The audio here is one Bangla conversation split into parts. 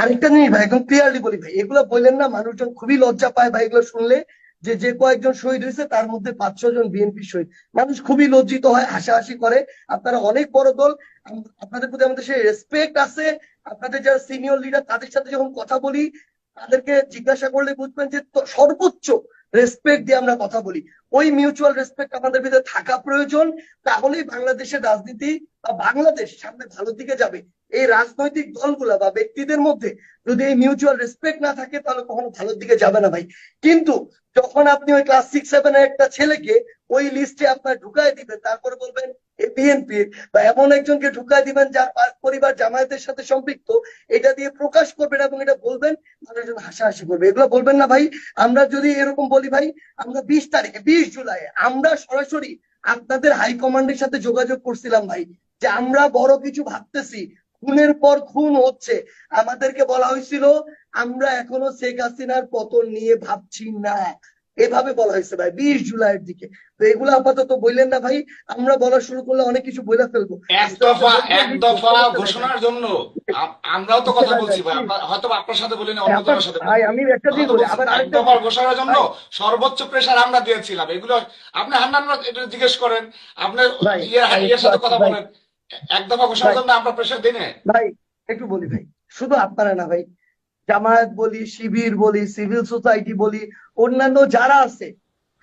আরেকটা জিনিস ভাই, একদম ক্লিয়ারলি বলি ভাই, এগুলো বললেন না, মানুষজন খুবই লজ্জা পায় ভাই এগুলো শুনলে, যে যে কয়েকজন শহীদ হয়েছে, তার মধ্যে পাঁচ ছ জন বিএনপি শহীদ। মানুষ খুবই লজ্জিত হয়, হাসাহাসি করে। আপনারা অনেক বড় দল আপনাদের প্রতি আমাদের সেই রেসপেক্ট আছে। আপনাদের যারা সিনিয়র লিডার তাদের সাথে যখন কথা বলি, তাদেরকে জিজ্ঞাসা করলে বুঝবেন যে সর্বোচ্চ রেসপেক্ট দিয়ে আমরা কথা বলি। ওই মিউচুয়াল রেসপেক্ট আমাদের ভিতরে থাকা প্রয়োজন। তাহলেই বাংলাদেশের রাজনীতি বা বাংলাদেশ সামনে ভালোর দিকে যাবে। এই রাজনৈতিক দলগুলা বা ব্যক্তিদের মধ্যে যদি এই মিউচুয়াল রেসপেক্ট না থাকে, তাহলে কখনো ভালোর দিকে যাবে না ভাই। কিন্তু যখন আপনি ওই ক্লাস সিক্স সেভেনের একটা ছেলেকে ওই লিস্টে আপনার ঢুকায় দিবেন তারপরে বলবেন বা এমন একজনকে দিবেন যার পরিবার জামায়াতের সাথে সম্পৃক্ত, এটা দিয়ে প্রকাশ করবেন এবং এটা বলবেন, মানুষজন হাসাহাসি করবে। এগুলো বলবেন না ভাই। আমরা যদি এরকম বলি ভাই, আমরা বিশ তারিখে, বিশ জুলাই, আমরা সরাসরি আপনাদের হাইকমান্ডের সাথে যোগাযোগ করছিলাম ভাই, যে আমরা বড় কিছু ভাবতেছি খুনের পর খুন হচ্ছে। আমাদেরকে বলা হয়েছিল আমরা এখনও শেখ হাসিনার পতন নিয়ে ভাবছি না। এভাবে বলা হয়েছে ভাই বিশ জুলাইয়ের দিকে। তো এগুলো আপাতত বললেন না ভাই আমরা বলা শুরু করলে অনেক কিছু বলে ফেলব। এক দফা এক দফা ঘোষণার জন্য আমরাও তো কথা বলছি ভাই হয়তো আপনার সাথে বলিনি অন্য কারোর সাথে ভাই আমি একটা জিনিস বলি আবার এক আরেকটা দফা ঘোষণার জন্য সর্বোচ্চ প্রেশার আমরা দিয়েছিলাম। এগুলো আপনি হান্নান এটা জিজ্ঞেস করেন আপনি ইয়ের সাথে কথা বলেন। এক দফা ঘোষণার ভাই। জন্য আমরা প্রেশার দিই না ভাই একটু বলি ভাই শুধু আপনারা না ভাই জামায়াত বলি শিবির বলি সিভিল সোসাইটি বলি অন্যান্য যারা আছে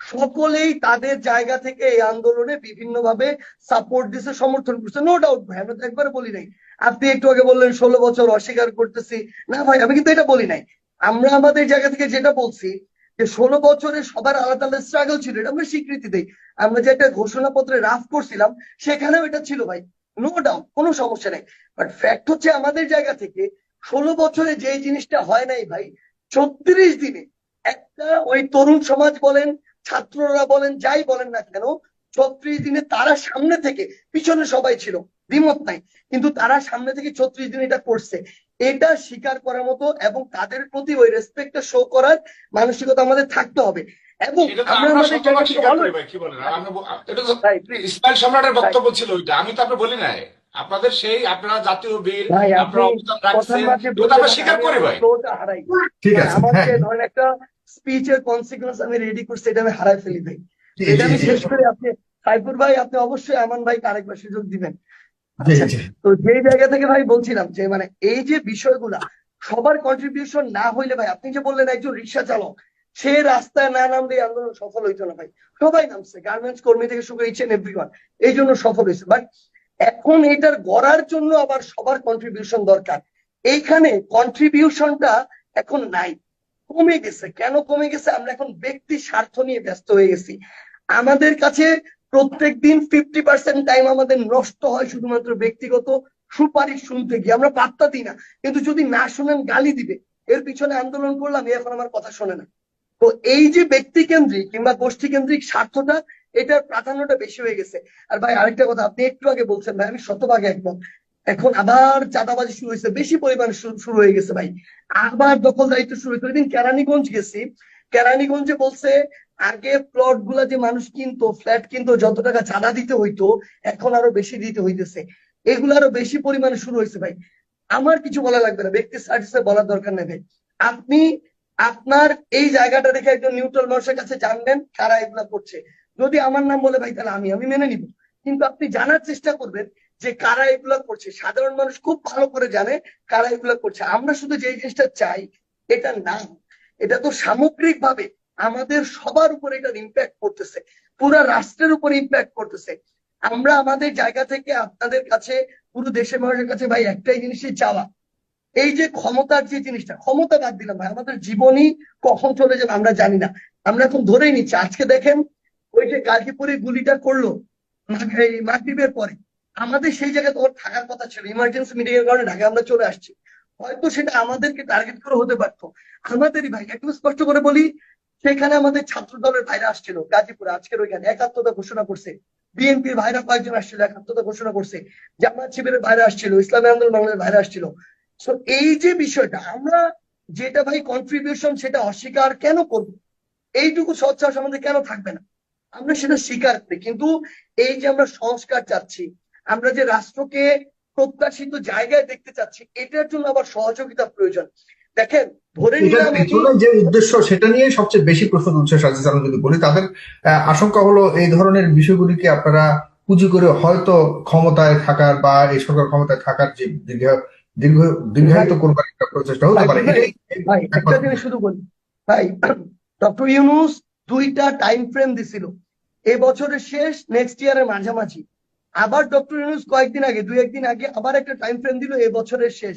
সকলেই তাদের জায়গা থেকে এই আন্দোলনে বিভিন্ন ভাবে সাপোর্ট দিছে সমর্থন করছে নো ডাউট ভাই আমরা তো একবার বলি নাই। আপনি একটু আগে বললেন ষোলো বছর অস্বীকার করতেছি। না ভাই আমি কিন্তু এটা বলি নাই। আমরা আমাদের জায়গা থেকে যেটা বলছি যে ষোলো বছরে সবার আলাদা আলাদা স্ট্রাগল ছিল এটা আমরা স্বীকৃতি দেই। আমরা যে একটা ঘোষণাপত্রে রাফ করছিলাম সেখানেও এটা ছিল ভাই। নো ডাউট কোনো সমস্যা নেই। বাট ফ্যাক্ট হচ্ছে আমাদের জায়গা থেকে ষোলো বছরে যে জিনিসটা হয় নাই ভাই ছত্রিশ দিনে একটা ওই তরুণ সমাজ বলেন, ছাত্ররা বলেন, যাই বলেন না কেন ছত্রিশ দিনে তারা সামনে থেকে, পিছনে সবাই ছিল, দ্বিমত নাই। কিন্তু তারা সামনে থেকে ছত্রিশ দিন এটা করছে। এটা স্বীকার করার মতো এবং তাদের প্রতি ওই রেসপেক্টটা শো করার মানসিকতা আমাদের থাকতে হবে। এবং আমরা আমাদের ভাই ভাই, ইসমাইল সম্রাটের বক্তব্য ছিল ওইটা। আমি তো আপনি বলি নাই। আপনাদের সেই আপনারা জাতীয় বীর আপনারা অবদান রাখছেন মাসে এগুলো তো আমরা স্বীকার করি ভাই। ঠিক আছে আমার হ্যাঁ। ধরেন একটা স্পিচের কনসিকুয়েন্স আমি রেডি করছি এটা আমি হারাই ফেলি ভাই। এটা আমি শেষ করে আপনি সাইফুর ভাই আপনি অবশ্যই আমান ভাইকে আরেকবার সুযোগ দিবেন। আচ্ছা, তো যেই জায়গা থেকে ভাই বলছিলাম যে মানে এই যে বিষয়গুলা সবার কন্ট্রিবিউশন না হইলে ভাই আপনি যে বললেন একজন রিক্সা চালক সে রাস্তায় না নামলে আন্দোলন সফল হইতো না ভাই। সবাই নামছে গার্মেন্টস কর্মী থেকে শুরু ইচ্ছেন এভরিওয়ান এই জন্য সফল হয়েছে। বাট এখন এটার গড়ার জন্য আবার সবার কন্ট্রিবিউশন দরকার। এইখানে কন্ট্রিবিউশনটা এখন নাই। কমে গেছে। কেন কমে গেছে? আমরা এখন ব্যক্তি স্বার্থ নিয়ে ব্যস্ত হয়ে গেছি। আমাদের কাছে প্রত্যেক দিন ফিফটি পার্সেন্ট টাইম আমাদের নষ্ট হয় শুধুমাত্র ব্যক্তিগত সুপারিশ শুনতে গিয়ে। আমরা পাত্তা দিই না। কিন্তু যদি না শুনেন, গালি দিবে। এর পিছনে আন্দোলন করলাম এখন আমার কথা শোনে না। তো এই যে ব্যক্তি কেন্দ্রিক কিংবা গোষ্ঠী কেন্দ্রিক স্বার্থটা, এটার প্রাধান্যটা বেশি হয়ে গেছে। আর ভাই, আরেকটা কথা, আপনি একটু আগে বলছেন ভাই, আমি শতভাগে একমত। এখন আবার চাঁদাবাজি শুরু হয়েছে, বেশি পরিমাণে শুরু হয়ে গেছে ভাই। আবার দখলদারিত্ব শুরু হয়েছে। ওইদিন কেরানীগঞ্জ গেছি। কেরানীগঞ্জে বলছে, আগে প্লটগুলা যে মানুষ কিনতো, ফ্ল্যাট কিনতো, যত টাকা চাঁদা দিতে হইতো, এখন আরও বেশি দিতে হইতেছে। এগুলো আরও বেশি পরিমাণে শুরু হয়েছে ভাই। আমার কিছু বলা লাগবে না, ব্যক্তি সার্ভিসে বলার দরকার নেই ভাই। আপনি আপনার এই জায়গাটা দেখে একজন নিউট্রাল মানুষের কাছে জানবেন কারা এগুলা করছে। যদি আমার নাম বলে, ভাই, তাহলে আমি আমি মেনে নিব। কিন্তু আপনি জানার চেষ্টা করবেন যে কারা এগুলা করছে। সাধারণ মানুষ খুব ভালো করে জানে কারা এগুলা করছে। আমরা শুধু যে জিনিসটা চাই, এটা না। এটা তো সামগ্রিক ভাবে আমাদের সবার উপর এটার ইম্প্যাক্ট করতেছে পুরো রাষ্ট্রের উপর ইম্প্যাক্ট করতেছে আমরা আমাদের জায়গা থেকে আপনাদের কাছে, পুরো দেশের মানুষের কাছে ভাই, একটাই জিনিসই চাওয়া। এই যে ক্ষমতার যে জিনিসটা, ক্ষমতা বাদ দিলাম ভাই, আমাদের জীবনই কখন চলে যাবে আমরা জানি না। আমরা এখন ধরেই নিচ্ছি, আজকে দেখেন ওই যে গাজীপুরে গুলিটা করল মাগ- মাগরিবের পরে। আমাদের সেই জায়গায় তখন থাকার কথা ছিল ইমার্জেন্সি মিটিং এর কারণে ঢাকা আমরা চলে আসছি। হয়তো সেটা আমাদেরকে টার্গেট করে হতে পারতো। আমাদেরই ভাই একটু স্পষ্ট করে বলি, সেখানে আমাদের ছাত্র দলের ভাইরা আসছিল গাজীপুরে, আজকের ওইখানে একাত্মতা ঘোষণা করছে। বিএনপির ভাইরা কয়েকজন আসছিল, একাত্মতা ঘোষণা করছে। জামাত শিবিরের ভাইরা আসছিল, ইসলামী আন্দোলন বাংলাদেশের ভাইরা আসছিল। সো এই যে বিষয়টা আমরা যেটা ভাই কন্ট্রিবিউশন সেটা অস্বীকার কেন করব? এইটুকু সৎসাহস আমাদের কেন থাকবে না? আমরা সেটা স্বীকার করি কিন্তু এই যে আমরা সংস্কার চাচ্ছি আমরা যে রাষ্ট্রকে প্রত্যাশিত জায়গায় দেখতে চাচ্ছি এটার জন্য আবার সহযোগিতা প্রয়োজন। দেখেন ধরে নিলাম যে উদ্দেশ্য সেটা নিয়ে সবচেয়ে বেশি প্রশ্ন তুলছে সাজিদ আলম যদি বলি তাদের আশঙ্কা হলো এই ধরনের বিষয়গুলিকে আপনারা পুঁজি করে হয়তো ক্ষমতায় থাকার বা এই সরকার ক্ষমতায় থাকার যে দীর্ঘ দীর্ঘ দীর্ঘায়িত করবার একটা প্রচেষ্টা হতে পারে। একটা জিনিস শুধু বলি। ভাই ডক্টর ইউনুস দুইটা টাইম ফ্রেম দিছিল। এ বছরের শেষ নেক্সট ইয়ারের মাঝামাঝি। আবার ডক্টর ইউনুস কয়েকদিন আগে দুই একদিন আগে আবার একটা টাইম ফ্রেম দিল এ বছরের শেষ।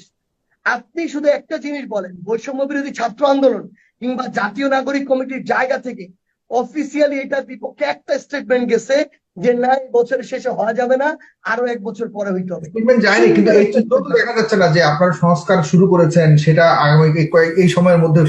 আপনি শুধু একটা জিনিস বলেন বৈষম্য বিরোধী ছাত্র আন্দোলন কিংবা জাতীয় নাগরিক কমিটির জায়গা থেকে অফিসিয়ালি এটার বিপক্ষে একটা স্টেটমেন্ট গেছে যে না এই বছরের শেষে হওয়া যাবে না আরও এক বছর পরে হইতে হবে। যায়নি কিন্তু এই চিত্র তো দেখা যাচ্ছে না যে আপনারা সংস্কার শুরু করেছেন সেটা আগামী এই কয়েক এই সময়ের মধ্যে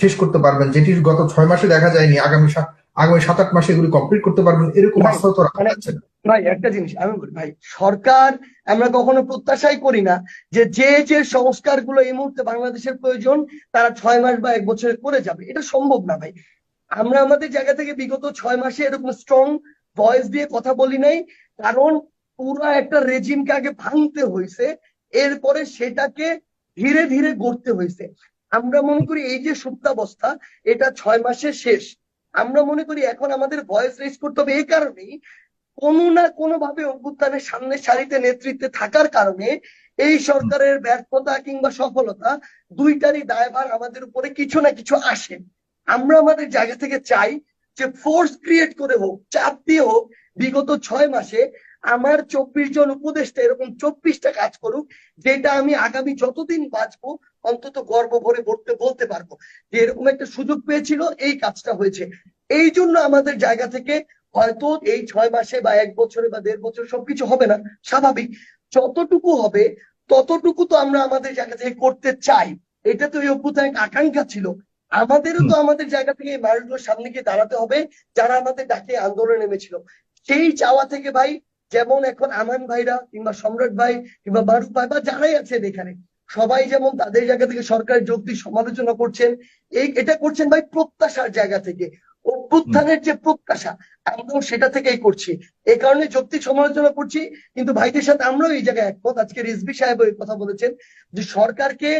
শেষ করতে পারবেন যেটি গত ছয় মাসে দেখা যায়নি আগামী আগামী সাত আট মাসে এগুলি কমপ্লিট করতে পারবেন এরকম আস্থা তো রাখা মানে- যাচ্ছে না। ভাই একটা জিনিস আমি বলি ভাই সরকার আমরা কখনো প্রত্যাশাই করি না যে যে যে সংস্কারগুলো এই মুহূর্তে বাংলাদেশের প্রয়োজন তারা ছয় মাস বা এক বছরে করে যাবে। এটা সম্ভব না ভাই। আমরা আমাদের জায়গা থেকে বিগত ছয় মাসে এরকম স্ট্রং ভয়েস দিয়ে কথা বলি নাই, কারণ পুরো একটা রেজিমকে আগে ভাঙতে হয়েছে, এরপরে সেটাকে ধীরে ধীরে গড়তে হয়েছে। আমরা মনে করি এই যে সুপ্তাবস্থা, এটা ছয় মাসে শেষ। আমরা মনে করি এখন আমাদের ভয়েস রেজ করতে হবে এই কারণেই, কোনো না কোনো ভাবে অভ্যুত্থানের সামনে সারিতে নেতৃত্বে থাকার কারণে এই সরকারের ব্যর্থতা কিংবা সফলতা দুইটারই দায়ভার আমাদের উপরে কিছু না কিছু আসে। আমরা আমাদের জায়গা থেকে চাই যে ফোর্স ক্রিয়েট করে হোক, চাপ দিয়ে হোক, বিগত ছয় মাসে আমার চব্বিশ জন উপদেষ্টা এরকম চব্বিশটা কাজ করুক, যেটা আমি আগামী যতদিন বাঁচবো, অন্তত গর্ব ভরে বলতে বলতে পারব যে এরকম একটা সুযোগ পেয়েছিল, এই কাজটা হয়েছে। এই জন্য আমাদের জায়গা থেকে হয়তো এই ছয় মাসে বা এক বছরে বা দেড় বছর সবকিছু হবে না, স্বাভাবিক। যতটুকু হবে, ততটুকু তো আমরা আমাদের জায়গা থেকে করতে চাই। এটা তো এই অভ্যুত্থানের আকাঙ্ক্ষা ছিল। আমাদেরও তো আমাদের জায়গা থেকে এই মানুষগুলোর সামনে গিয়ে দাঁড়াতে হবে যারা আমাদের ডাকে আন্দোলনে নেমেছিল। সেই চাওয়া থেকে ভাই যেমন এখন আমান ভাইরা কিংবা সম্রাট ভাই কিংবা বারুক ভাই বা যারাই আছেন এখানে সবাই যেমন তাদের জায়গা থেকে সরকারের যৌক্তিক সমালোচনা করছেন এই এটা করছেন ভাই প্রত্যাশার জায়গা থেকে। অভ্যুত্থানের যে প্রত্যাশা আমরাও সেটা থেকেই করছি। এই কারণে যৌক্তিক সমালোচনা করছি কিন্তু ভাইদের সাথে আমরাও এই জায়গায় একমত। আজকে রিজভি সাহেব এই কথা বলেছেন যে সরকারকে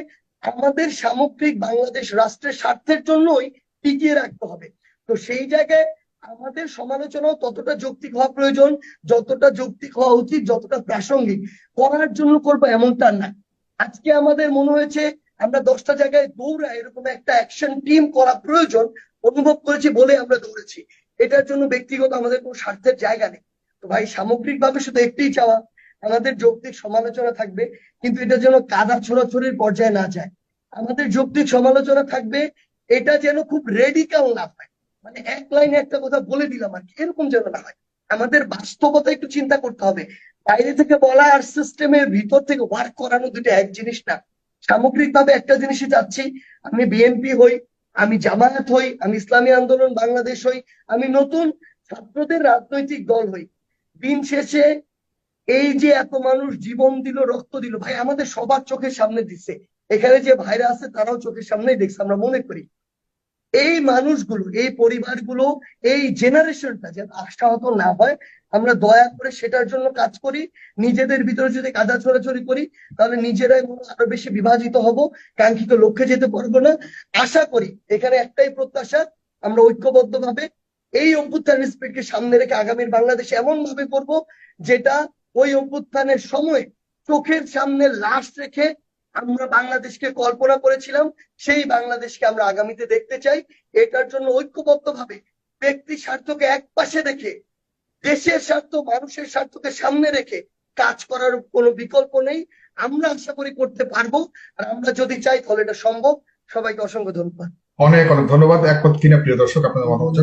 আমাদের সামগ্রিক বাংলাদেশ রাষ্ট্রের স্বার্থের জন্যই টিকিয়ে রাখতে হবে। তো সেই জায়গায় আমাদের সমালোচনাও ততটা যৌক্তিক হওয়া প্রয়োজন, যতটা যৌক্তিক হওয়া উচিত, যতটা প্রাসঙ্গিক করার জন্য করব এমনটা না। আজকে আমাদের মনে হয়েছে আমরা দশটা জায়গায় দৌড়া, এরকম একটা অ্যাকশন টিম করা প্রয়োজন, অনুভব করেছি বলে আমরা দৌড়েছি। এটার জন্য ব্যক্তিগত আমাদের কোনো স্বার্থের জায়গা নেই। তো ভাই, সামগ্রিকভাবে শুধু একটাই চাওয়া আমাদের যৌক্তিক সমালোচনা থাকবে, কিন্তু এটা যেন কাদা ছোড়াছড়ির পর্যায়ে না যায়। আমাদের যৌক্তিক সমালোচনা থাকবে, এটা যেন খুব রেডিক্যাল না হয়। মানে এক লাইনে একটা কথা বলে দিলাম আর এরকম যেন না হয়। আমাদের বাস্তবতা একটু চিন্তা করতে হবে। বাইরে থেকে বলা আর সিস্টেমের ভিতর থেকে ওয়ার্ক করানো দুটো এক জিনিস না। সামগ্রিকভাবে একটা জিনিসই যাচ্ছি আমি বিএনপি হই, আমি জামায়াত হই, আমি ইসলামী আন্দোলন, বাংলাদেশ হই, আমি নতুন ছাত্রদের রাজনৈতিক দল হই। দিন শেষে এই যে এত মানুষ জীবন দিল, রক্ত দিল, ভাই, আমাদের সবার চোখের সামনে দিচ্ছে। এখানে যে ভাইরা আছে, তারাও চোখের সামনেই দেখছে, আমরা মনে করি। এই মানুষগুলো, এই পরিবারগুলো, এই জেনারেশনটা যেন আশাহত না হয়, আমরা দয়া করে সেটার জন্য কাজ করি। নিজেদের ভিতরে যদি কাদা ছড়াছড়ি করি, তাহলে নিজেরাই আরও বেশি বিভাজিত হব, কাঙ্ক্ষিত লক্ষ্যে যেতে পারব না। আশা করি, এখানে একটাই প্রত্যাশা, আমরা ঐক্যবদ্ধভাবে এই অভ্যুত্থান স্পিডকে সামনে রেখে আগামীর বাংলাদেশ এমন ভাবে করব, যেটা ওই অভ্যুত্থানের সময় চোখের সামনে লাশ রেখে আমরা বাংলাদেশকে কল্পনা করেছিলাম, সেই বাংলাদেশকে আমরা আগামীতে দেখতে চাই। এটার জন্য ঐক্যবদ্ধ ভাবে ব্যক্তি স্বার্থকে এক পাশে রেখে, দেশের স্বার্থ, মানুষের স্বার্থকে সামনে রেখে কাজ করার কোনো বিকল্প নেই। আমরা আশা করি করতে পারব, আর আমরা যদি চাই তাহলে এটা সম্ভব। সবাইকে অসংখ্য ধন্যবাদ। অনেক অনেক ধন্যবাদ। একমত কিনা, প্রিয় দর্শক, আপনাদের মতামত।